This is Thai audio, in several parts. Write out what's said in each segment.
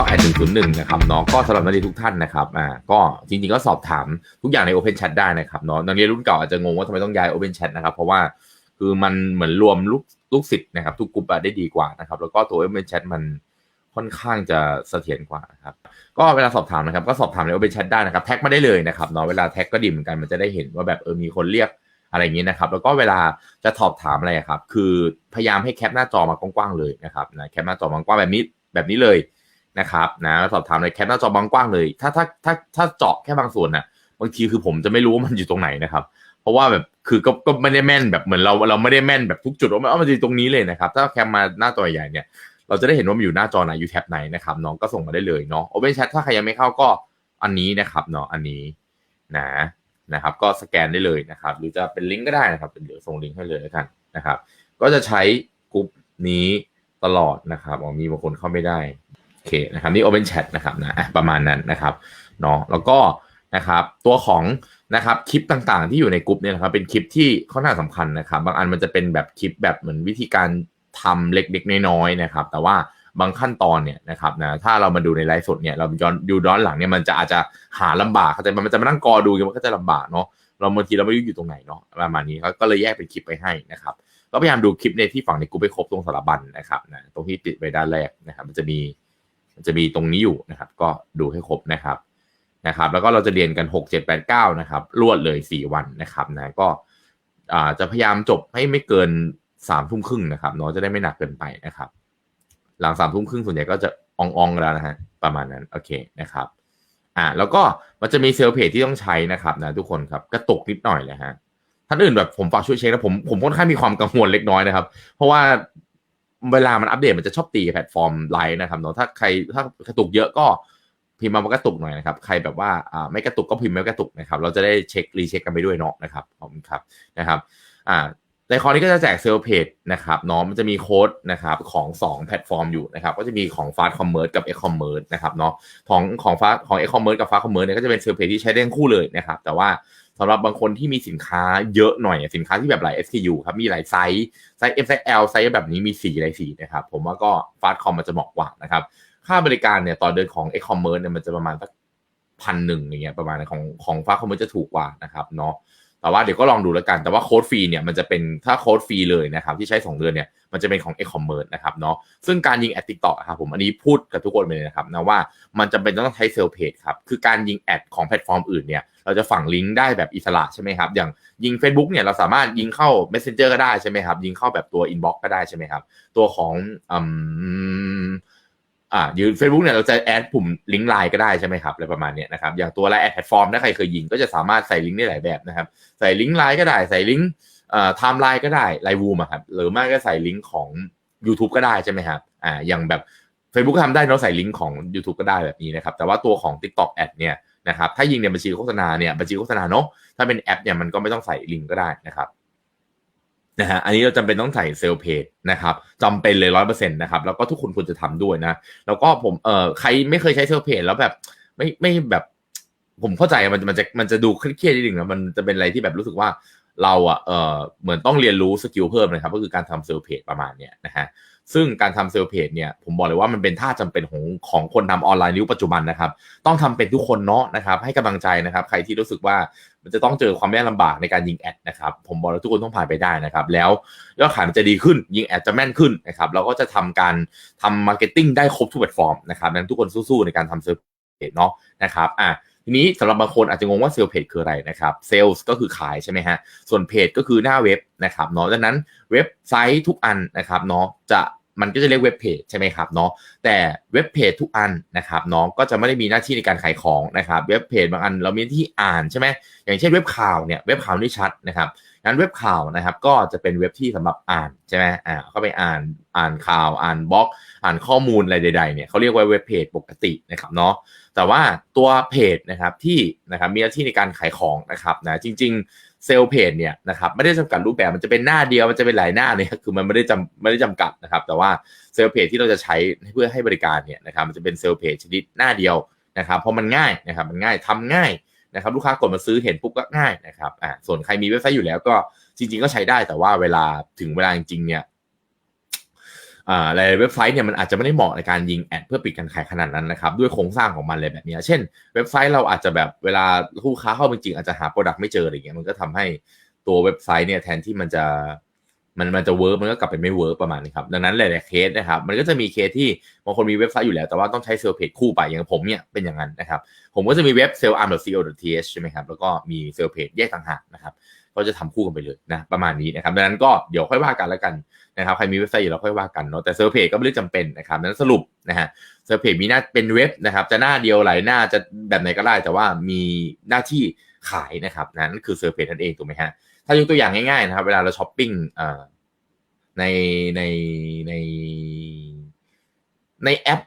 TikTok แอด101นะครับเนาะก็สำหรับนักเรียนทุกท่านนะครับอ่าก็จริงๆก็สอบถามทุกอย่างใน Open Chat ได้นะครับเนาะนักเรียนรุ่นเก่าอาจจะงงว่าทำไมต้องย้าย Open Chat นะครับ เพราะว่าคือมันเหมือนรวมลูกลูกศิษย์นะครับ ทุกกลุ่มได้ดีกว่านะครับ แล้วก็ตัว Open Chat มันค่อนข้างจะเสถียรกว่านะครับก็เวลาสอบถามนะครับ ก็สอบถามใน Open Chat ได้นะครับ แท็กมาได้เลยนะครับเนาะเวลาแท็กก็ดีเหมือนกันมันจะได้เห็นว่าแบบเออมีคนเรียกอะไรอย่างนี้นะครับ แล้วก็เวลาจะสอบถามอะไรครับ คือพยายามให้แคปหน้าจอมากว้างๆเลยนะครับนะแคปหน้าจอกว้างแบบนี้แบบนี้เลย นะครับนะสอบถามเลยแคปหน้าจอบางกว้างเลย ถ้าถ้าถ้าถ้าเจาะแค่บางส่วนน่ะบางทีคือผมจะไม่รู้ว่ามันอยู่ตรงไหนนะครับ เพราะว่าแบบคือก็ก็ไม่ได้แม่นแบบเหมือนเราเราไม่ได้แม่นแบบทุกจุดว่ามันอยู่ตรงนี้เลยนะครับถ้าแคปมาหน้าจอใหญ่เนี่ยเราจะได้เห็นว่ามันอยู่หน้าจอไหนอยู่แท็บไหนนะครับน้องก็ส่งมาได้เลยเนาะ Open Chat ถ้าใครยังไม่เข้าก็อันนี้นะครับเนาะอันนี้นะนะครับ ก็สแกนได้เลยนะครับ หรือจะเป็นลิงก์ก็ได้นะครับเดี๋ยวส่งลิงก์ให้เลยแล้วกันนะครับ ก็จะใช้กลุ่มนี้ตลอดนะครับอ๋อมีบางคนเข้าไม่ได้ เคนะครับนี่ Open Chat นะครับนะประมาณนั้นนะครับเนาะแล้วก็นะครับตัวของนะครับคลิปต่างๆ ที่อยู่ในกลุ่มเนี่ยนะครับเป็นคลิปที่ค่อนข้างสำคัญนะครับ บางอันมันจะเป็นแบบคลิปแบบเหมือนวิธีการทำเล็กๆน้อยๆนะครับ แต่ว่าบางขั้นตอนเนี่ยนะครับนะถ้าเรามาดูในไลฟ์สดเนี่ยเราย้อนดูย้อนหลังเนี่ยมันจะอาจจะหาลำบากเข้าใจไหมมันจะมานั่งกอดูกันมันก็จะลำบากเนาะเราบางทีเราไม่รู้อยู่ตรงไหนเนาะประมาณนี้เขาก็เลยแยกเป็นคลิปไปให้นะครับก็พยายามดูคลิปในที่ฝั่งในกลุ่มไปครบตรงสารบัญนะครับนะตรงที่ติดไว้ด้านแรกนะครับมันจะมี จะมีตรงนี้อยู่นะครับ ก็ดูให้ครบนะครับนะครับ แล้วก็เราจะเรียนกันหกเจ็ดแปดเก้านะครับ รวดเลยสี่วันนะครับนะก็จะพยายามจบให้ไม่เกินสามทุ่มครึ่งนะครับเนาะจะได้ไม่หนักเกินไปนะครับ หลังสามทุ่มครึ่งส่วนใหญ่ก็จะอองๆแล้วนะฮะประมาณนั้นโอเคนะครับอ่าแล้วก็มันจะมีเซลล์เพจที่ต้องใช้นะครับนะทุกคนครับกระตุกนิดหน่อยนะฮะท่านอื่นแบบผมฝากช่วยเช็คนะผมผมค่อนข้างมีความกังวลเล็กน้อยนะครับ เพราะว่า เวลามันอัปเดตมันจะชอบตีแพลตฟอร์มไลน์นะครับเนาะถ้าใครถ้ากระตุกเยอะก็พิมพ์มาว่ากระตุกหน่อยนะครับ ใครแบบว่าอ่าไม่กระตุกก็พิมพ์ไม่กระตุกนะครับ เราจะได้เช็ครีเช็คกันไปด้วยเนาะนะครับขอบคุณครับนะครับอ่าในคอนี้ก็จะแจกเซลล์เพจนะครับเนาะมันจะมีโค้ดนะครับของ 2 แพลตฟอร์มอยู่นะครับ ก็จะมีของ Fast Commerce กับ e-commerce นะครับเนาะของของ Fast ของ e-commerce กับ Fast Commerce เนี่ยก็จะเป็นเซลล์เพจที่ใช้ได้ทั้งคู่เลยนะครับ แต่ว่า สำหรับบางคนที่มีสินค้าเยอะหน่อยสินค้าที่แบบหลาย SKU ครับมีหลายไซส์ไซส์ M ไซส์ L ไซส์แบบนี้มีสีหลายสีนะครับผมว่าก็ฟาสต์คอมันจะเหมาะกว่านะครับค่าบริการเนี่ยต่อเดือนของ e-commerce เนี่ยมันจะประมาณสักพันหนึ่งอย่างเงี้ยประมาณของของ Fast Commerce จะถูกกว่านะครับเนาะ แต่ว่าเดี๋ยวก็ลองดูแล้วกัน แต่ว่าโค้ดฟรีเนี่ยมันจะเป็นถ้าโค้ดฟรีเลยนะครับที่ใช้ 2 เดือนเนี่ยมันจะเป็นของ e-commerce นะครับเนาะซึ่งการยิงแอดติ๊กต็อกครับผมอันนี้พูดกับทุกคนไปเลยนะครับนะว่ามันจำเป็นต้องใช้เซลล์เพจครับคือการยิงแอดของแพลตฟอร์มอื่นเนี่ยเราจะฝังลิงก์ได้แบบอิสระใช่ไหมครับอย่างยิง Facebook เนี่ยเราสามารถยิงเข้า Messenger ก็ได้ใช่ไหมครับยิงเข้าแบบตัว Inbox ก็ได้ใช่ไหมครับตัวของอืม อ่ายืน Facebook เนี่ยเราจะแอดปุ่มลิงก์ไลน์ก็ได้ใช่ไหมครับอะไรประมาณเนี้ยนะครับอย่างตัวไลน์แอดแพลตฟอร์มถ้าใครเคยยิงก็จะสามารถใส่ลิงก์ได้หลายแบบนะครับ ใส่ลิงก์ไลน์ก็ได้ใส่ลิงก์เอ่อไทม์ไลน์ก็ได้ไลน์วูมอะครับหรือไม่ก็ใส่ลิงก์ของ YouTube ก็ได้ใช่ไหมครับอ่าอย่างแบบ Facebook ทำได้เนาใส่ลิงก์ของ YouTube ก็ได้แบบนี้นะครับ แต่ว่าตัวของ TikTok Ad เนี่ยนะครับถ้ายิงในบัญชีโฆษณาเนี่ยบัญชีโฆษณาเนาะถ้าเป็นแอปเนี่ยมันก็ไม่ต้องใส่ลิงก์ก็ได้นะครับ นะฮะอันนี้เราจำเป็นต้องใส่เซลล์เพจนะครับจำเป็นเลยร้อยเปอร์เซ็นต์นะครับแล้วก็ทุกคนควรจะทำด้วยนะ แล้วก็ผมเอ่อใครไม่เคยใช้เซลล์เพจแล้วแบบไม่ไม่แบบผมเข้าใจมันมันจะมันจะดูเครียดนิดนึงนะมันจะเป็นอะไรที่แบบรู้สึกว่าเราอะเออเหมือนต้องเรียนรู้สกิลเพิ่มนะครับ ก็คือการทำเซลล์เพจประมาณเนี้ยนะฮะ ซึ่งการทำเซลล์เพจเนี่ยผมบอกเลยว่ามันเป็นท่าจำเป็นของของคนทำออนไลน์ยุคปัจจุบันนะครับ ต้องทำเป็นทุกคนเนาะนะครับ ให้กำลังใจนะครับ ใครที่รู้สึกว่ามันจะต้องเจอความยากลำบากในการยิงแอดนะครับ ผมบอกเลยทุกคนต้องผ่านไปได้นะครับ แล้วยอดขายมันจะดีขึ้น ยิงแอดจะแม่นขึ้นนะครับเราก็จะทำการทำมาร์เก็ตติ้งได้ครบทุกแพลตฟอร์มนะครับนั้นทุกคนสู้ๆในการทำเซลล์เพจเนาะนะครับอะทีนี้สำหรับบางคนอาจจะงงว่าเซลล์เพจคืออะไรนะครับเซลล์ก็คือขายใช่ไหมฮะส่วนเพจก็คือหน้าเว็บนะครับเนาะดังนั้นเว็บไซต์ทุกอันนะครับเนาะจะ มันก็จะเรียกเว็บเพจใช่ไหมครับเนาะแต่เว็บเพจทุกอันนะครับเนาะก็จะไม่ได้มีหน้าที่ในการขายของนะครับเว็บเพจบางอันเรามีที่อ่านใช่ไหมอย่างเช่นเว็บข่าวเนี่ยเว็บข่าวนี่ชัดนะครับงั้นเว็บข่าวนะครับก็จะเป็นเว็บที่สำหรับอ่านใช่ไหมอ่าก็ไปอ่านอ่านข่าวอ่านบล็อก อ่านข้อมูลอะไรใดๆเนี่ยเขาเรียกว่าเว็บเพจปกตินะครับเนาะแต่ว่าตัวเพจนะครับที่นะครับมีหน้าที่ในการขายของนะครับนะจริง ๆ เซลล์เพจเนี่ยนะครับไม่ได้จำกัดรูปแบบมันจะเป็นหน้าเดียวมันจะเป็นหลายหน้าเนี่ยคือมันไม่ได้จำไม่ได้จำกัดนะครับ แต่ว่าเซลล์เพจที่เราจะใช้เพื่อให้บริการเนี่ยนะครับมันจะเป็นเซลล์เพจชนิดหน้าเดียวนะครับเพราะมันง่ายนะครับมันง่ายทำง่ายนะครับลูกค้ากดมาซื้อเห็นปุ๊บก็ง่ายนะครับอ่าส่วนใครมีเว็บไซต์อยู่แล้วก็จริง ๆ ก็ใช้ได้แต่ว่าเวลาถึงเวลาจริงๆเนี่ย หลายเว็บไซต์เนี่ยมันอาจจะไม่ได้เหมาะในการยิงแอดเพื่อปิดการขายขนาดนั้นนะครับด้วยโครงสร้างของมันเลยแบบนี้ เช่น เว็บไซต์เราอาจจะแบบเวลาลูกค้าเข้าจริงๆอาจจะหาโปรดักต์ไม่เจออะไรเงี้ยมันก็ทำให้ตัวเว็บไซต์เนี่ยแทนที่มันจะ มันมันจะเวิร์กมันก็กลับไปไม่เวิร์กประมาณนี้ครับดังนั้นหลายๆเคสนะครับมันก็จะมีเคสที่บางคนมีเว็บไซต์อยู่แล้ว แต่ว่าต้องใช้เซลล์เพจคู่ไปอย่างผมเนี่ยเป็นอย่างนั้นนะครับผมก็จะมีเว็บ s e l l a r m c o t h ใช่ไหมครับแล้วก็มีเซลล์เพจแยกต่างหากนะครับก็จะทำคู่กันไปเลยนะประมาณนี้นะครับดังนั้นก็เดี๋ยวค่อยว่ากันแล้วกันนะครับใครมีเว็บไซต์อยู่แล้วค่อยว่ากันเนาะแต่เซลล์เพจก็ไม่ได้จำเป็นนะครับดังนั้นสรุปนะฮะเซอร์เพจมีหน้าเป็นเว็บนะครับจะหน้าเดียวหลายหน้าจะแบบไหนก็ได้แต่ว่ามีหน้าที่ ขายนะครับนั่นคือเซอร์เพจนั่นเองถูกไหมฮะถ้ายกตัวอย่างง่ายๆนะครับ เวลาเราช้อปปิ้งในในในในแอป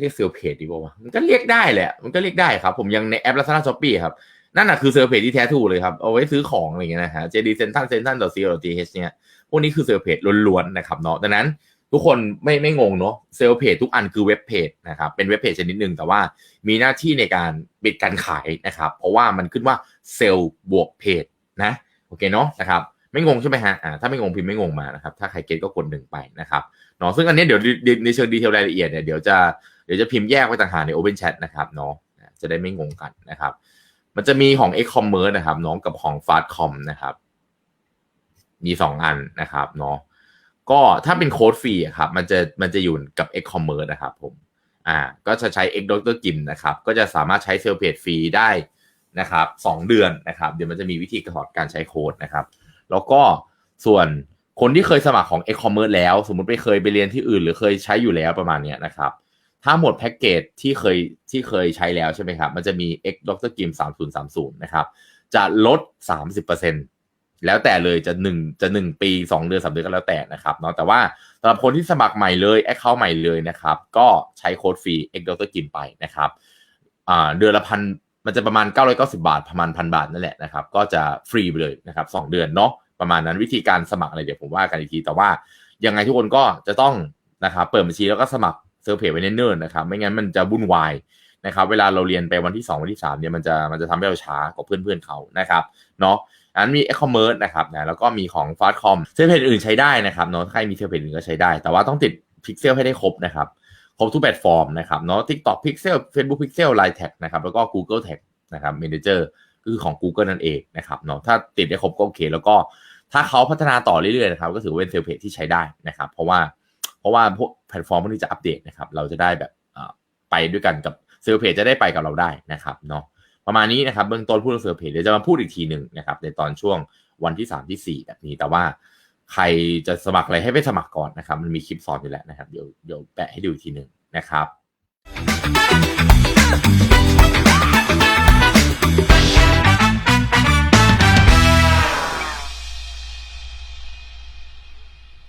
เรียกเซอร์เพจดีกว่ามันก็เรียกได้แหละมันก็เรียกได้ครับ ผมยังในแอปลักษณะช้อปปี้ครับนั่นน่ะคือเซอร์เพจที่แท้ถูกเลยครับ เอาไว้ซื้อของอะไรเงี้ยนะฮะ JD Central Central co th เนี่ยพวกนี้คือเซอร์เพจล้วนๆนะครับเนาะดังนั้น ทุกคนไม่ไม่งงเนาะเซลล์เพจทุกอันคือเว็บเพจนะครับเป็นเว็บเพจชนิดหนึ่งแต่ว่ามีหน้าที่ในการปิดการขายนะครับ เพราะว่ามันขึ้นว่าเซลล์บวกเพจนะโอเคเนาะนะครับไม่งงใช่ไหมฮะอ่าถ้าไม่งงพิมพ์ไม่งงมานะครับถ้าใครเก็ตก็กดหนึ่งไปนะครับเนาะซึ่งอันนี้เดี๋ยวในเชิงดีเทลรายละเอียดเนี่ยเดี๋ยวจะเดี๋ยวจะพิมพ์แยกไว้ต่างหากใน Open Chat นะครับเนาะจะได้ไม่งงกันนะครับ มันจะมีของ e-commerce นะครับน้องกับของ Fastcom นะครับมีสองอันนะครับเนาะ ก็ถ้าเป็นโค้ดฟรีครับมันจะมันจะอยู่กับ e-commerce นะครับผมอ่าก็จะใช้ x doctor gim นะครับก็จะสามารถใช้เซลเพจฟรีได้นะครับสองเดือนนะครับเดี๋ยวมันจะมีวิธีสอนการใช้โค้ดนะครับ แล้วก็ส่วนคนที่เคยสมัครของ e-commerce แล้ว สมมติไปเคยไปเรียนที่อื่น หรือเคยใช้อยู่แล้วประมาณเนี้ยนะครับ ถ้าหมดแพ็กเกจที่เคยที่เคยใช้แล้วใช่ไหมครับ มันจะมี x Dr. gim 3030 นะครับ จะลด 30% แล้วแต่เลยจะหนึ่งจะหนึ่งปีสองเดือนสามเดือนก็แล้วแต่นะครับเนาะแต่ว่าสำหรับคนที่สมัครใหม่เลยแอคเคาท์ใหม่เลยนะครับ ก็ใช้โค้ดฟรี x d o c t o r กินไปนะครับอ่าเดือนละพันมันจะประมาณ 990 บาทประมาณพันบาทนั่นแหละนะครับ ก็จะฟรีไปเลยนะครับสองเดือนเนาะประมาณนั้นวิธีการสมัครอะไรเดี๋ยวผมว่ากันอีกที แต่ว่ายังไงทุกคนก็จะต้องนะครับเปิดบัญชีแล้วก็สมัครเซอร์เพจไว้เนิ่นๆนะครับ ไม่งั้นมันจะวุ่นวายนะครับ เวลาเราเรียนไปวันที่ 2 วันที่ 3เนี่ยมันจะมันจะทำให้เราช้ากว่าเพื่อนๆเขานะครับเนาะ อันมี e-commerce นะครับนะแล้วก็มีของ Fastcom เซลเพจอื่นใช้ได้นะครับเนาะใครมีเซลเพจอื่นก็ใช้ได้ แต่ว่าต้องติด Pixel ให้ได้ครบนะครับครบทุกแพลตฟอร์มนะครับเนาะ TikTok Pixel Facebook Pixel Line Tag นะครับแล้วก็ Google Tag นะครับ Manager คือของ Google นั่นเองนะครับเนาะถ้าติดได้ครบก็โอเค แล้วก็ถ้าเขาพัฒนาต่อเรื่อยๆนะครับก็ถือว่าเป็นเซลเพจที่ใช้ได้นะครับ เพราะว่าเพราะว่าพวกแพลตฟอร์มพวกนี้จะอัปเดตนะครับเราจะได้แบบไปด้วยกันกับเซลเพจจะได้ไปกับเราได้นะครับเนาะ ประมาณนี้นะครับเบื้องต้นพูดเรื่องเซลเพจเดี๋ยวจะมาพูดอีกทีหนึ่งนะครับในตอนช่วงวันที่ 3 ที่ 4 แบบนี้แต่ว่าใครจะสมัครอะไรให้ไปสมัครก่อนนะครับ มันมีคลิปสอนอยู่แล้วนะครับ เดี๋ยวเดี๋ยวแปะให้ดูอีกทีหนึ่งนะครับ